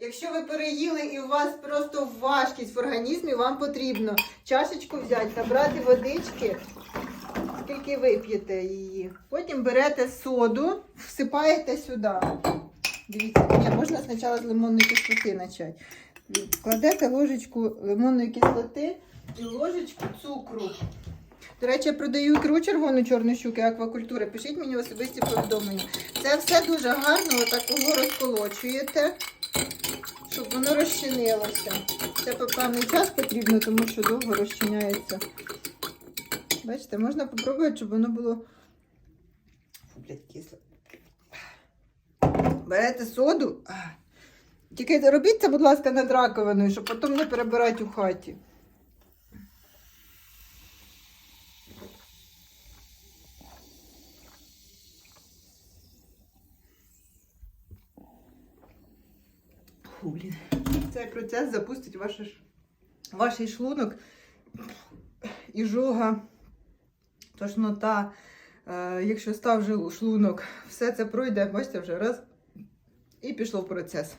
Якщо ви переїли і у вас просто важкість в організмі, вам потрібно чашечку взяти, набрати водички, скільки вип'єте її. Потім берете соду, всипаєте сюди. Дивіться, ні, можна спочатку з лимонної кислоти почати. Кладете ложечку лимонної кислоти і ложечку цукру. До речі, я продаю ікру червону чорну щуки аквакультури. Пишіть мені особисті повідомлення. Це все дуже гарно, отакого розколочуєте, щоб воно розчинилося. Це певний час потрібно, тому що довго розчиняється. Бачите, можна попробувати, щоб воно було. Блядь, кисло. Берете соду. Тільки робіть це, будь ласка, над раковиною, щоб потім не перебирати у хаті. Фу, блін. Цей процес запустить ваш, ваш шлунок, іжога, тошнота. Е, якщо став шлунок, все це пройде, бачите, вже раз і пішло в процес.